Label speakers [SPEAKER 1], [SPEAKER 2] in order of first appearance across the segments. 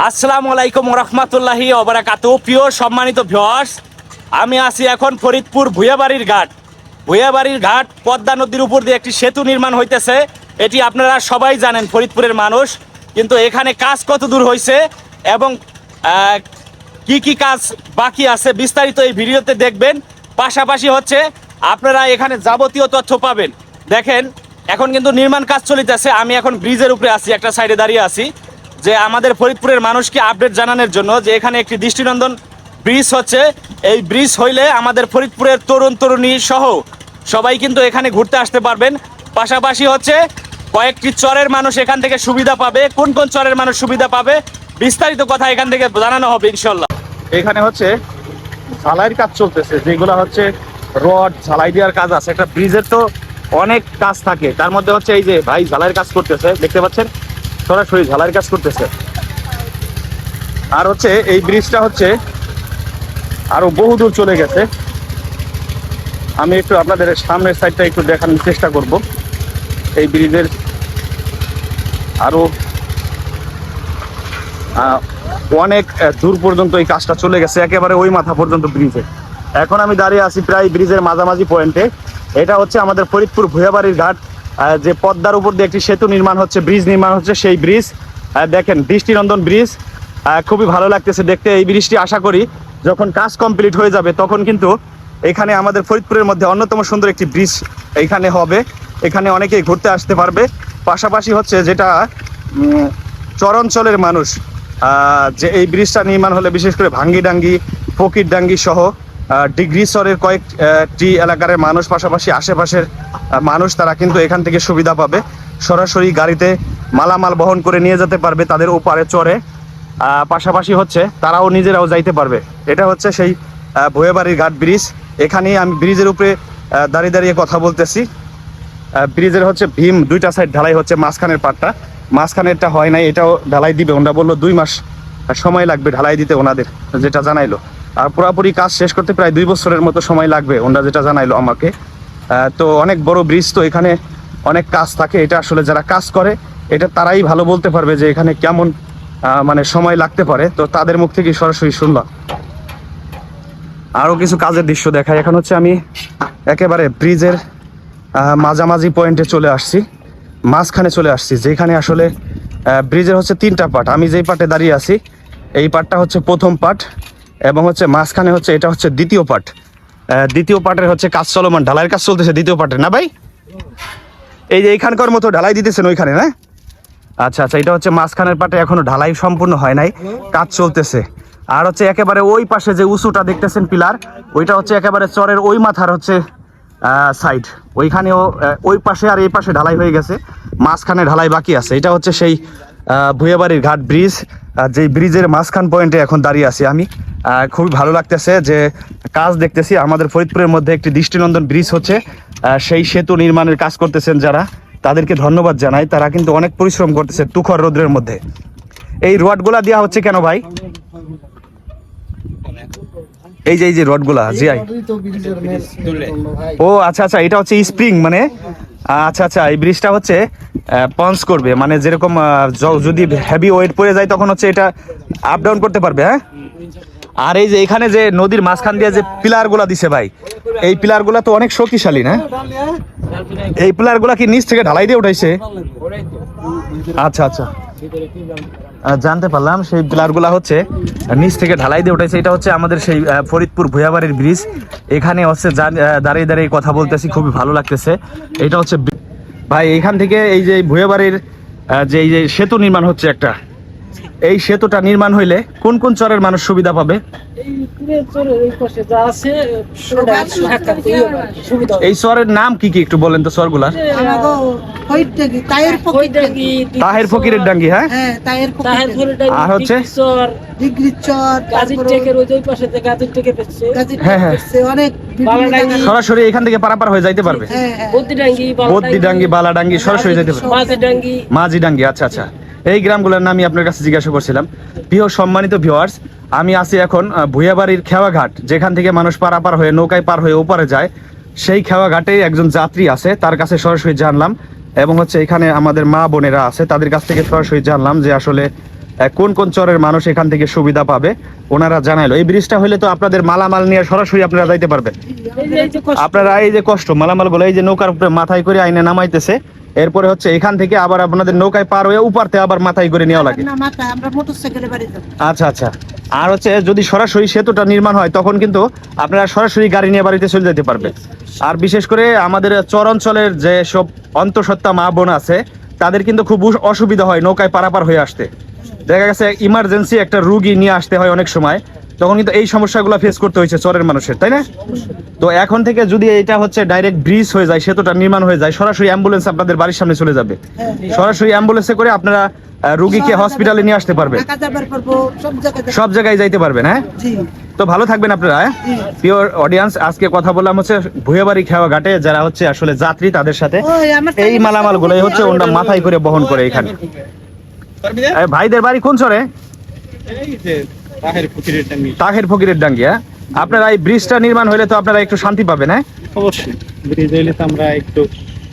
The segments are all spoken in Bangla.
[SPEAKER 1] আসসালামু আলাইকুম রহমতুল্লাহি ওবরাকাতু প্রিয় সম্মানিত ভিউয়ার্স আমি আছি এখন ফরিদপুর ভুয়াবাড়ির ঘাট। ভুয়াবাড়ির ঘাট পদ্মা নদীর উপর দিয়ে একটি সেতু নির্মাণ হইতেছে। এটি আপনারা সবাই জানেন, ফরিদপুরের মানুষ। কিন্তু এখানে কাজ কত দূর হয়েছে এবং কি কি কাজ বাকি আছে বিস্তারিত এই ভিডিওতে দেখবেন। পাশাপাশি হচ্ছে আপনারা এখানে যাবতীয় তথ্য পাবেন। দেখেন, এখন কিন্তু নির্মাণ কাজ চলিতেছে। আমি এখন ব্রিজের উপরে আছি, একটা সাইডে দাঁড়িয়ে আছি। যে আমাদের ফরিদপুরের মানুষকে আপডেট জানানোর জন্য যে এখানে একটি দৃষ্টিনন্দন ব্রিজ হচ্ছে। এই ব্রিজ হইলে আমাদের ফরিদপুরের তরুণ, তরুণী সহ সবাই কিন্তু এখানে ঘুরতে আসতে পারবেন। পাশাপাশি হচ্ছে কয়েকটি চরের মানুষ এখান থেকে সুবিধা পাবে। কোন কোন চরের মানুষ সুবিধা পাবে বিস্তারিত কথা এখান থেকে জানানো হবে ইনশাল্লাহ এখানে হচ্ছে ঝালাইয়ের কাজ চলতেছে, যেগুলো হচ্ছে রড, ঝালাই দেওয়ার কাজ আছে। একটা ব্রিজের তো অনেক কাজ থাকে। তার মধ্যে হচ্ছে এই যে ভাই ঝালাইয়ের কাজ করতেছে, দেখতে পাচ্ছেন? সরাসরি ঝালাইয়ের কাজ করতেছে। আর হচ্ছে এই ব্রিজটা হচ্ছে আরও বহু দূর চলে গেছে। আমি একটু আপনাদের সামনের সাইডটা একটু দেখানোর চেষ্টা করব। এই ব্রিজের আরও অনেক দূর পর্যন্ত এই কাজটা চলে গেছে, একেবারে ওই মাথা পর্যন্ত ব্রিজে। এখন আমি দাঁড়িয়ে আছি প্রায় ব্রিজের মাঝামাঝি পয়েন্টে। এটা হচ্ছে আমাদের ফরিদপুর ভুয়াবাড়ির ঘাট। যে পদ্মার উপর দিয়ে একটি সেতু নির্মাণ হচ্ছে ব্রিজ নির্মাণ হচ্ছে, সেই ব্রিজ দেখেন দৃষ্টিনন্দন ব্রিজ খুবই ভালো লাগতেছে দেখতে। এই ব্রিজটি আশা করি যখন কাজ কমপ্লিট হয়ে যাবে, তখন কিন্তু এখানে আমাদের ফরিদপুরের মধ্যে অন্যতম সুন্দর একটি ব্রিজ এখানে হবে। এখানে অনেকেই ঘুরতে আসতে পারবে। পাশাপাশি হচ্ছে যেটা চরাঞ্চলের মানুষ যে এই ব্রিজটা নির্মাণ হলে বিশেষ করে ভাঙ্গিডাঙ্গি, ফকিরডাঙ্গি সহ ডিগ্রি স্তরের কয়েকটি এলাকার মানুষ, পাশাপাশি আশেপাশের মানুষ তারা কিন্তু এখান থেকে সুবিধা পাবে। সরাসরি গাড়িতে মালামাল বহন করে নিয়ে যেতে পারবে তাদের ওপারে চড়ে। পাশাপাশি হচ্ছে তারাও নিজেরাও যাইতে পারবে। এটা হচ্ছে সেই ভুয়াবাড়ির ঘাট ব্রিজ। এখানেই আমি ব্রিজের উপরে দাঁড়িয়ে দাঁড়িয়ে কথা বলতেছি। ব্রিজের হচ্ছে ভীম, দুইটা সাইড ঢালাই হচ্ছে মাঝখানের পাটটা। মাঝখানেরটা হয় নাই, এটাও ঢালাই দিবে। ওনারা বলল দুই মাস সময় লাগবে ঢালাই দিতে ওনাদের, যেটা জানাইলো। আর পুরোপুরি কাজ শেষ করতে প্রায় দুই বছরের মতো সময় লাগবে, ওনারা যেটা জানাইলো আমাকে। তো অনেক বড় ব্রিজ তো এখানে অনেক কাজ থাকে, এটা আসলে যারা কাজ করে, এটা তারাই ভালো বলতে পারবে যে এখানে কেমন মানে সময় লাগতে পারে। তো তাদের মুখ থেকে সরাসরি শুনলাম। আরও কিছু কাজের দৃশ্য দেখায় এখন হচ্ছে আমি একেবারে ব্রিজের মাঝামাঝি পয়েন্টে চলে আসছি। মাঝখানে চলে আসছি, যেখানে আসলে ব্রিজের হচ্ছে তিনটা পার্ট আমি যেই পার্টে দাঁড়িয়ে আছি, এই পার্টটা হচ্ছে প্রথম পার্ট এবং হচ্ছে মাঝখানে হচ্ছে এটা হচ্ছে দ্বিতীয় পার্ট। দ্বিতীয় পার্টের হচ্ছে কাজ চলমান, ঢালাইয়ের কাজ চলতেছে দ্বিতীয় পার্টের, না ভাই? এই যে এইখানকার মতো ঢালাই দিতেছেন ওইখানে, না? আচ্ছা আচ্ছা এটা হচ্ছে মাঝখানের পাটে এখনও ঢালাই সম্পূর্ণ হয় নাই, কাজ চলতেছে। আর হচ্ছে একেবারে ওই পাশে যে উঁচুটা দেখতেছেন পিলার, ওইটা হচ্ছে একেবারে চরের ওই মাথার হচ্ছে সাইড ওইখানেও ওই পাশে আর এই পাশে ঢালাই হয়ে গেছে, মাঝখানে ঢালাই বাকি আছে। এটা হচ্ছে সেই ভুয়াবাড়ির ঘাট ব্রিজ যেই ব্রিজের মাঝখান পয়েন্টে এখন দাঁড়িয়ে আছি আমি। খুবই ভালো লাগতেছে যে কাজ দেখতেছি আমাদের ফরিদপুরের মধ্যে একটি দৃষ্টিনন্দন ব্রিজ হচ্ছে। সেই সেতু নির্মাণের কাজ করতেছেন যারা তাদেরকে ধন্যবাদ জানাই। তারা কিন্তু অনেক পরিশ্রম করতেছে তুখর রোদ্রের মধ্যে। এই রডগুলা দেওয়া হচ্ছে কেন ভাই? এই যে এই যে রডগুলা জি আই ও আচ্ছা আচ্ছা এটা হচ্ছে স্প্রিং মানে? আচ্ছা আচ্ছা এই ব্রিজটা হচ্ছে পঞ্চ করবে মানে যেরকম যদি হেভি ওয়েট পড়ে যায়, তখন হচ্ছে এটা আপ ডাউন করতে পারবে হ্যাঁ? আর এই যে এখানে যে নদীর মাঝখান দিয়ে যে পিলারগুলা দিছে ভাই, এই পিলারগুলা তো অনেক শক্তিশালী, না? এই পিলারগুলা কি নিচ থেকে ঢালাই দিয়ে উঠাইছে? আচ্ছা আচ্ছা। জানতে পারলাম, সেই পিলারগুলা হচ্ছে নিচ থেকে ঢালাই দিয়ে উঠেছে। এটা হচ্ছে আমাদের সেই ফরিদপুর ভুয়াবাড়ির ব্রিজ। এখানে হচ্ছে দাঁড়িয়ে দাঁড়িয়ে কথা বলতেছি, খুবই ভালো লাগতেছে। এটা হচ্ছে ভাই, এখান থেকে এই যে ভুয়াবাড়ির যে এই যে সেতু নির্মাণ হচ্ছে একটা এই সেতুটা নির্মাণ হইলে কোন কোন চরের মানুষ সুবিধা পাবে?
[SPEAKER 2] এই চরের
[SPEAKER 1] নাম কি কি একটু বলেন তো
[SPEAKER 2] ডাঙ্গি,
[SPEAKER 1] তাহের ফকিরের ডাঙ্গি হ্যাঁ? আর হচ্ছে? হ্যাঁ, হ্যাঁ। সরাসরি এখান থেকে পারাপার হয়ে যাইতে পারবে?
[SPEAKER 3] হ্যাঁ হ্যাঁ
[SPEAKER 2] ডাঙ্গি,
[SPEAKER 1] বালাডাঙ্গি সরাসরি যাইতে পারবে?
[SPEAKER 2] মাঝি ডাঙ্গি,
[SPEAKER 1] মাঝি ডাঙ্গি আচ্ছা আচ্ছা। এই গ্রামগুলোর নামই আপনার কাছে জিজ্ঞাসা করছিলাম। প্রিয় সম্মানিত ভিওয়ার্স আমি আছি এখন ভুয়াবাড়ির খেওয়াঘাট, যেখান থেকে মানুষ পারাপার হয়ে নৌকায় পার হয়ে ওপারে যায়। সেই খেওয়াঘাটে একজন যাত্রী আছে, তার কাছে সরাসরি জানলাম এবং হচ্ছে এখানে আমাদের মা বোনেরা আছে, তাদের কাছ থেকে সরাসরি জানলাম যে আসলে কোন কোন চরের মানুষ এখান থেকে সুবিধা পাবে? ওনারা জানাইলো। এই ব্রিজটা হলে তো আপনাদের মালামাল নিয়ে সরাসরি আপনারা যাইতে পারবেন। আপনারা এই যে কষ্ট মালামালগুলো এই যে নৌকার উপরে মাথায় করে আইনে নামাইতেছে। এরপরে হচ্ছে এখান থেকে আবার আপনাদের নৌকায় পার হয়ে উপারতে আবার মাথায় করে নেওয়া লাগে। আচ্ছা আচ্ছা। আর হচ্ছে যদি সরাসরি সেতুটা নির্মাণ হয় তখন কিন্তু আপনারা সরাসরি গাড়ি নিয়ে বাড়িতে চলে যেতে পারবেন। আর বিশেষ করে আমাদের চর অঞ্চলের যে সব অন্তঃসত্ত্বা মা বোন আছে তাদের কিন্তু খুব অসুবিধা হয় নৌকায় পারাপার হয়ে আসতে। দেখা গেছে ইমার্জেন্সি একটা রুগী নিয়ে আসতে হয় অনেক সময়। তখন কিন্তু এই সমস্যাগুলো ফেস করতে হয়েছে চরের মানুষের তাই না? তো এখন থেকে যদি এটা হচ্ছে ডাইরেক্ট ব্রিজ হয়ে যায় সেতুটা নির্মাণ হয়ে যায় সরাসরি অ্যাম্বুলেন্স আপনাদের বাড়ির সামনে চলে যাবে। সরাসরি অ্যাম্বুলেন্সে করে আপনারা রুগীকে হসপিটালে নিয়ে আসতে পারবেন।
[SPEAKER 3] সব জায়গায়
[SPEAKER 1] যাইতে পারবেন হ্যাঁ? তো ভালো থাকবেন আপনারা হ্যাঁ? পিওর অডিয়েন্স আজকে কথা বললাম হচ্ছে ভুয়াবাড়ি খেওয়া ঘাটে যারা হচ্ছে আসলে যাত্রী তাদের সাথে এই মালামালগুলো হচ্ছে ওনারা মাথায় করে বহন করে এখানে। ভাইদের বাড়ি কোন
[SPEAKER 4] যে তাহের ফকিরের
[SPEAKER 1] ডাঙ্গি। হ্যাঁ? আপনারা এই ব্রিজটা নির্মাণ হলে তো আপনারা একটু শান্তি পাবেন হ্যাঁ?
[SPEAKER 4] অবশ্যই। ব্রিজ হইলে তো আমরা একটু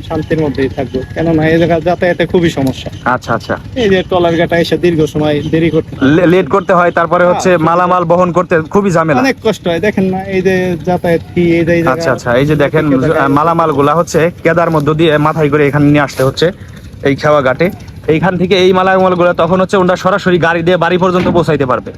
[SPEAKER 4] শান্তির মধ্যেই থাকব। কেননা এই জায়গা যাতায়াতে খুবই সমস্যা।
[SPEAKER 1] আচ্ছা আচ্ছা।
[SPEAKER 4] এই যে টলার গাটা এসে দীর্ঘ সময় দেরি করতে হয়।
[SPEAKER 1] লেট করতে হয় তারপরে হচ্ছে মালামাল বহন করতে খুবই ঝামেলা।
[SPEAKER 4] অনেক কষ্ট হয়। দেখেন না এই যে যাতায়াত কি এই যে
[SPEAKER 1] আচ্ছা আচ্ছা। এই যে দেখেন মালামালগুলা। হচ্ছে কেদার মধ্য দিয়ে মাথায় করে এখানে নিয়ে আসতে হচ্ছে এই খেওয়া ঘাটে। এইখান থেকে এই মালামালগুলা তখন হচ্ছে ওনারা সরাসরি গাড়ি দিয়ে বাড়ি পর্যন্ত পৌঁছাইতে পারবে।